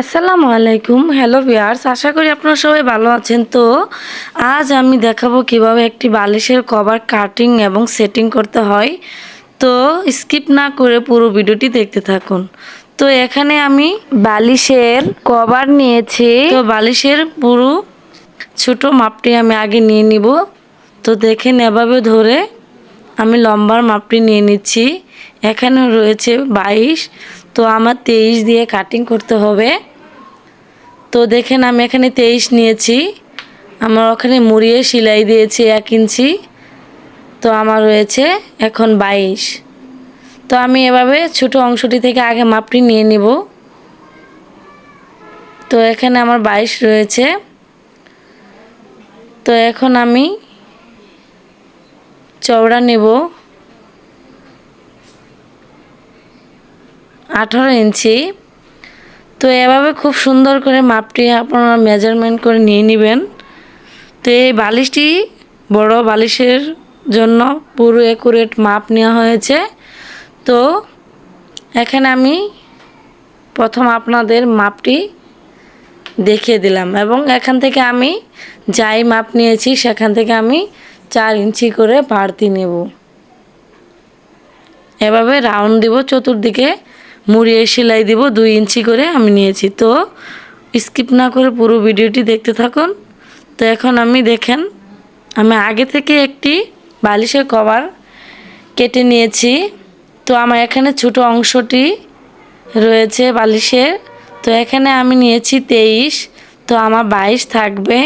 আসসালামু আলাইকুম। Hello viewers আশা করি আপনারা সবাই ভালো আছেন। তো আজ আমি দেখাবো কীভাবে একটি বালিশের কভার কাটিং এবং সেটিং করতে হয়। তো স্কিপ না করে পুরো ভিডিওটি দেখতে থাকুন। তো এখানে আমি বালিশের কভার নিয়েছি। তো বালিশের পুরো ছোট মাপটি আমি আগে নিয়ে নিব। তো দেখেন এভাবে ধরে আমি লম্বার মাপটি নিয়ে নিচ্ছি। এখানে রয়েছে বাইশ। তো আমার তেইশ দিয়ে কাটিং করতে হবে। তো দেখেন আমি এখানে তেইশ নিয়েছি। আমার ওখানে মুড়িয়ে সেলাই দিয়েছি এক ইঞ্চি। তো আমার রয়েছে এখন বাইশ। তো আমি এভাবে ছোট অংশটি থেকে আগে মাপটি নিয়ে নিব। তো এখানে আমার বাইশ রয়েছে। তো এখন আমি চওড়া নেব। আঠারো ইঞ্চি। তো এভাবে খুব সুন্দর করে মাপটি আপনারা মেজারমেন্ট করে নিয়ে নেবেন। তো এই বালিশটি বড় বালিশের জন্য পুরো একুরেট মাপ নেওয়া হয়েছে। তো এখানে আমি প্রথম আপনাদের মাপটি দেখিয়ে দিলাম এবং এখান থেকে আমি যাই মাপ নিয়েছি সেখান থেকে আমি চার ইঞ্চি করে বাড়তি নেব। এভাবে রাউন্ড দিব চতুর্দিকে মুড়িয়ে সেলাই দিব দুই ইঞ্চি করে আমি নিয়েছি। তো স্কিপ না করে পুরো ভিডিওটি দেখতে থাকুন। তো এখন আমি দেখেন, আমি আগে থেকে একটি বালিশের কভার কেটে নিয়েছি। তো আমার এখানে ছোট অংশটি রয়েছে বালিশের। তো এখানে আমি নিয়েছি তেইশ, তো আমার বাইশ থাকবে।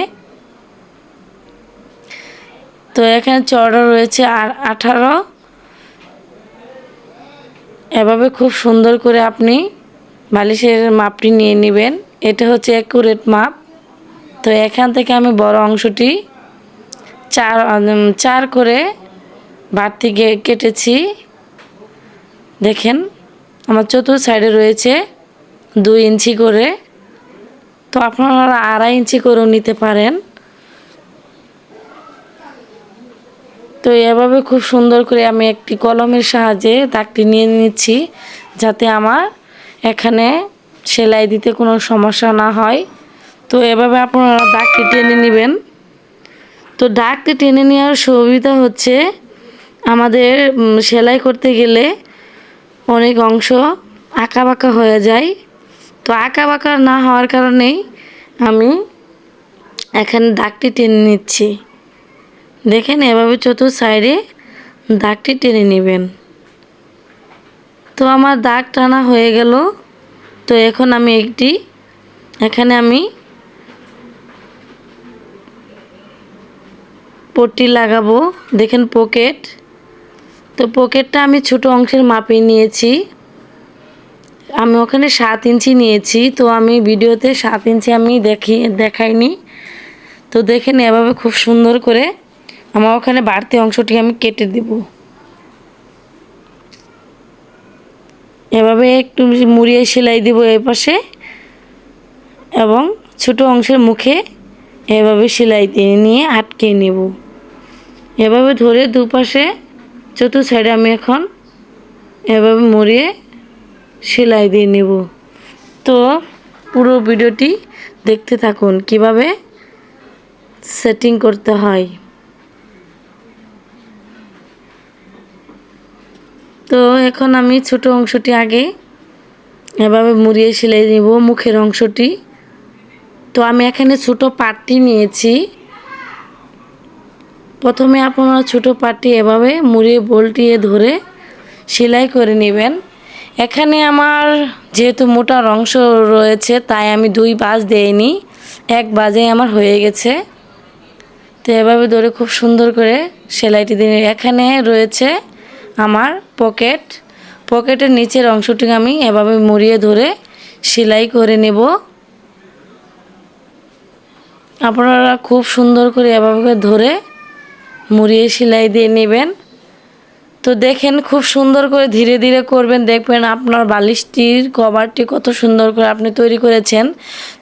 তো এখানে চড়া রয়েছে আর আঠারো এভাবে খুব সুন্দর করে আপনি বালিশের মাপটি নিয়ে নেবেন। এটা হচ্ছে অ্যাকুরেট মাপ। তো এখান থেকে আমি বড় অংশটি চার চার করে বাড়তি কেটেছি। দেখেন, আমার চতুর্থ সাইডে রয়েছে দুই ইঞ্চি করে। তো আপনারা আড়াই ইঞ্চি করেও নিতে পারেন। তো এভাবে খুব সুন্দর করে আমি একটি কলমের সাহায্যে দাগটি নিয়ে নিচ্ছি যাতে আমার এখানে সেলাই দিতে কোনো সমস্যা না হয়। তো এভাবে আপনারা দাগটি টেনে নেবেন। তো দাগটি টেনে নেওয়ার সুবিধা হচ্ছে আমাদের সেলাই করতে গেলে অনেক অংশ আঁকা বাঁকা হয়ে যায়। তো আঁকা বাঁকা না হওয়ার কারণেই আমি এখানে দাগটি টেনে নিচ্ছি। দেখেন এভাবে চতুর্থ সাইডে দাগটি টেনে নেবেন। তো আমার দাগ টানা হয়ে গেল। তো এখন আমি একটি, এখানে আমি পট্টি লাগাবো। দেখেন পকেট। তো পকেটটা আমি ছোট অংশের মাপে নিয়েছি। আমি ওখানে সাত ইঞ্চি নিয়েছি। তো আমি ভিডিওতে সাত ইঞ্চি আমি দেখি, দেখাইনি। তো দেখেন এভাবে খুব সুন্দর করে আমার ওখানে বাড়তি অংশটি আমি কেটে দেব। এভাবে একটু মুড়িয়ে সেলাই দিব এই পাশে এবং ছোট অংশের মুখে এভাবে সেলাই দিয়ে নিয়ে আটকে নেব। এভাবে ধরে দুপাশে চতুর্থ সাইডে আমি এখন এভাবে মুড়িয়ে সেলাই দিয়ে নেব। তো পুরো ভিডিওটি দেখতে থাকুন, কীভাবে সেটিং করতে হয় তো এখন আমি ছোট অংশটি আগে এভাবে মুড়িয়ে সেলাই নেব, মুখের অংশটি। তো আমি এখানে ছোট পাটটি নিয়েছি। প্রথমে আপনারা ছোট পাটটি এভাবে মুড়িয়ে বল্টিয়ে ধরে সেলাই করে নেবেন। এখানে আমার যেহেতু মোটার অংশ রয়েছে, তাই আমি দুই বাজ দেইনি, এক বাজে আমার হয়ে গেছে। তো এভাবে ধরে খুব সুন্দর করে সেলাইটি দিয়ে এখানে রয়েছে আমার পকেট। পকেটের নিচের অংশটি আমি এভাবে মুড়িয়ে ধরে সেলাই করে নেব। আপনারা খুব সুন্দর করে এভাবে ধরে মুড়িয়ে সেলাই দিয়ে নেবেন। তো দেখেন খুব সুন্দর করে ধীরে ধীরে করবেন। দেখবেন আপনার বালিশটির কভারটি কত সুন্দর করে আপনি তৈরি করেছেন।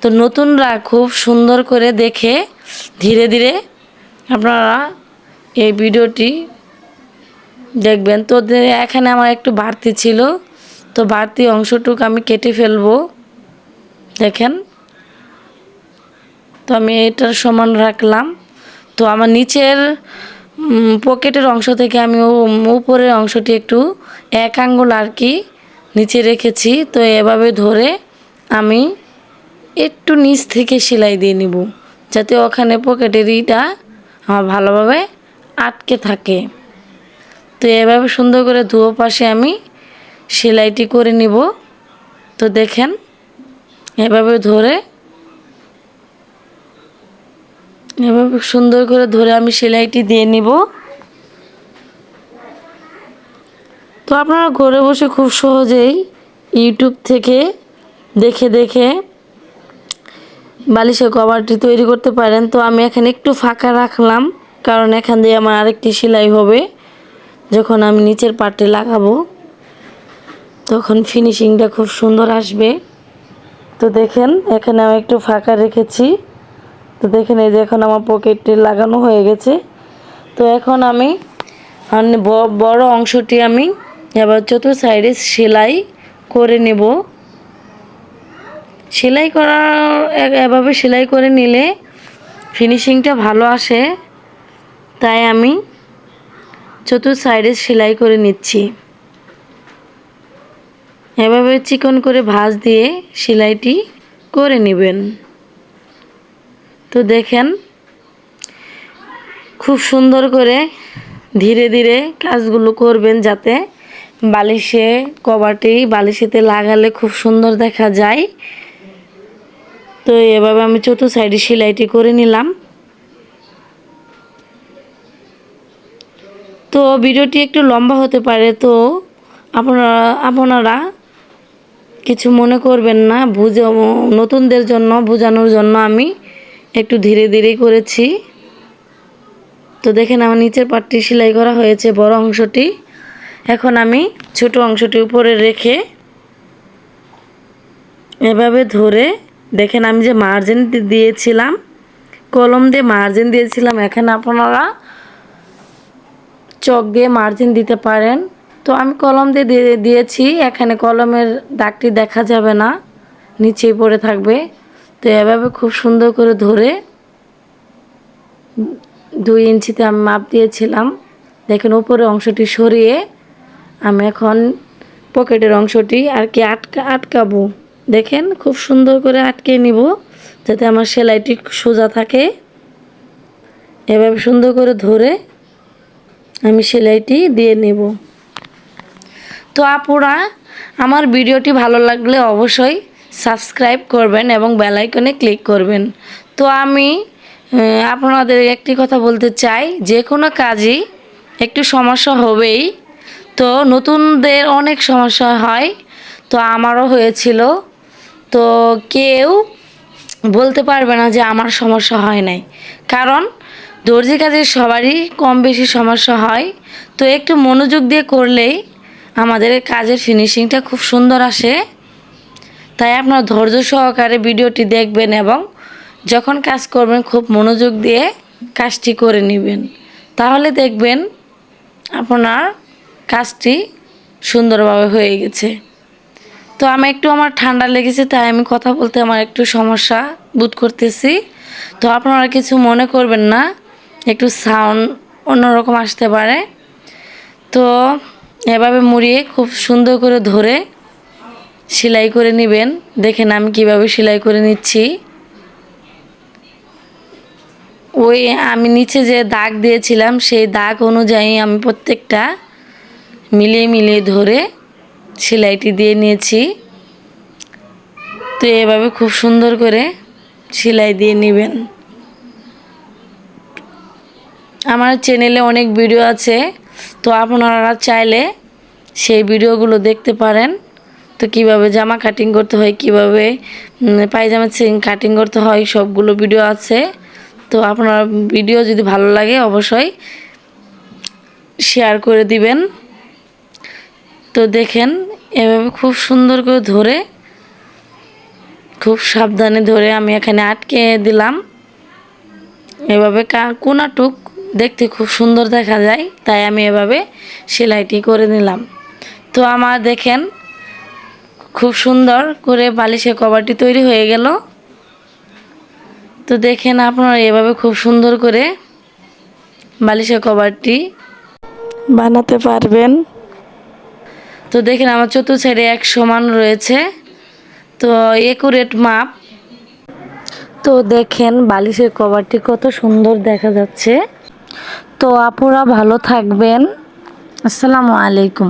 তো নতুনরা খুব সুন্দর করে দেখে ধীরে ধীরে আপনারা এই ভিডিওটি দেখবেন, তো এখানে আমার একটু বাড়তি ছিল। তো বাড়তি অংশটুকু আমি কেটে ফেলব। দেখেন। তো আমি এটার সমান রাখলাম। তো আমার নিচের পকেটের অংশ থেকে আমি উপরের অংশটি একটু এক আঙ্গুল আর কি নিচে রেখেছি। তো এভাবে ধরে আমি একটু নিচ থেকে সেলাই দিয়ে নিব, যাতে ওখানে পকেটের ইটা আমার ভালোভাবে আটকে থাকে। তো এভাবে সুন্দর করে ধুয়ো পাশে আমি সেলাইটি করে নিব। তো দেখেন, এভাবে ধরে, এভাবে সুন্দর করে ধরে আমি সেলাইটি দিয়ে নিব। তো আপনারা ঘরে বসে খুব সহজেই ইউটিউব থেকে দেখে দেখে বালিশের কভারটি তৈরি করতে পারেন। তো আমি এখানে একটু ফাঁকা রাখলাম, কারণ এখান দিয়ে আমার আরেকটি সেলাই হবে। যখন আমি নিচের পাটে লাগাবো, তখন ফিনিশিংটা খুব সুন্দর আসবে। তো দেখেন, এখানে আমি একটু ফাঁকা রেখেছি। তো দেখেন, এই যে এখন আমার পকেটটি লাগানো হয়ে গেছে। তো এখন আমি বড় অংশটি আমি এবার চতুর সাইডে সেলাই করে নেব। সেলাই করা এভাবে সেলাই করে নিলে ফিনিশিংটা ভালো আসে। তাই আমি চতুর সাইডে সেলাই করে নিচ্ছি। এভাবে চিকন করে ভাঁজ দিয়ে সেলাইটি করে নেবেন। তো দেখেন, খুব সুন্দর করে ধীরে ধীরে কাজগুলো করবেন যাতে বালিশে কবাটি বালিশেতে লাগালে খুব সুন্দর দেখা যায়। তো এভাবে আমি চতুর্থ সাইডে সেলাইটি করে নিলাম। তো ভিডিওটি একটু লম্বা হতে পারে, তো আপনারা আপনারা কিছু মনে করবেন না, বুঝে, নতুনদের জন্য, বোঝানোর জন্য আমি একটু ধীরে ধীরে করেছি। তো দেখেন আমার নিচের পাটটি সেলাই করা হয়েছে, বড় অংশটি। এখন আমি ছোট অংশটি উপরে রেখে এভাবে ধরে, দেখেন আমি যে মার্জিন দিয়েছিলাম, কলম দিয়ে মার্জিন দিয়েছিলাম, এখানে আপনারা চক দিয়ে মার্জিন দিতে পারেন। তো আমি কলম দিয়ে দিয়ে দিয়েছি, এখানে কলমের দাগটি দেখা যাবে না, নিচেই পড়ে থাকবে। তো এভাবে খুব সুন্দর করে ধরে দুই ইঞ্চিতে আমি মাপ দিয়েছিলাম। দেখেন উপরের অংশটি সরিয়ে আমি এখন পকেটের অংশটি আর কি আটকা, আটকাবো। দেখেন খুব সুন্দর করে আটকে নিব, যাতে আমার সেলাইটি সোজা থাকে। এভাবে সুন্দর করে ধরে আমি সেলাইটি দিয়ে নেব। তো আপুরা, আমার ভিডিওটি ভালো লাগলে অবশ্যই সাবস্ক্রাইব করবেন এবং বেল আইকনে ক্লিক করবেন। তো আমি আপনাদের একটি কথা বলতে চাই, যে কোনো কাজই একটু সমস্যা হবেই। তো নতুনদের অনেক সমস্যা হয়, তো আমারও হয়েছিল। তো কেউ বলতে পারবে না যে আমার সমস্যা হয় নাই। কারণ দর্জি কাজের সবারই কম বেশি সমস্যা হয়। তো একটু মনোযোগ দিয়ে করলেই আমাদের কাজের ফিনিশিংটা খুব সুন্দর আসে। তাই আপনার ধৈর্য সহকারে ভিডিওটি দেখবেন এবং যখন কাজ করবেন খুব মনোযোগ দিয়ে কাজটি করে নেবেন। তাহলে দেখবেন আপনার কাজটি সুন্দরভাবে হয়ে গেছে। তো আমি একটু আমার ঠান্ডা লেগেছে, তাই আমি কথা বলতে আমার একটু সমস্যা বোধ করতেছি। তো আপনারা কিছু মনে করবেন না। একটু সাউন্ড অন্যরকম আসতে পারে। তো এভাবে মুড়িয়ে খুব সুন্দর করে ধরে সেলাই করে নেবেন। দেখেন আমি কীভাবে সেলাই করে নিচ্ছি। ওই আমি নিচে যে দাগ দিয়েছিলাম, সেই দাগ অনুযায়ী আমি প্রত্যেকটা মিলিয়ে মিলিয়ে ধরে সেলাইটি দিয়ে নিয়েছি। তো এভাবে খুব সুন্দর করে সেলাই দিয়ে নেবেন। আমার চ্যানেলে অনেক ভিডিও আছে, তো আপনারা চাইলে সেই ভিডিওগুলো দেখতে পারেন। তো কীভাবে জামা কাটিং করতে হয়, কীভাবে পায়জামা কাটিং করতে হয়, সবগুলো ভিডিও আছে। তো আপনার ভিডিও যদি ভালো লাগে, অবশ্যই শেয়ার করে দিবেন। তো দেখেন, এভাবে খুব সুন্দর করে ধরে, খুব সাবধানে ধরে আমি এখানে আটকে দিলাম। এভাবে কোনাটুক দেখতে খুব সুন্দর দেখা যায়, তাই আমি এভাবে সেলাইটি করে নিলাম। তো আমার দেখেন, খুব সুন্দর করে বালিশের কভারটি তৈরি হয়ে গেল। তো দেখেন আপনারা এভাবে খুব সুন্দর করে বালিশের কভারটি বানাতে পারবেন। তো দেখেন আমার চতুর্থ সাইডে এক সমান রয়েছে। তো একুরেট মাপ। তো দেখেন বালিশের কভারটি কত সুন্দর দেখা যাচ্ছে। তো আপুরা ভালো থাকবেন। আসসালামু আলাইকুম।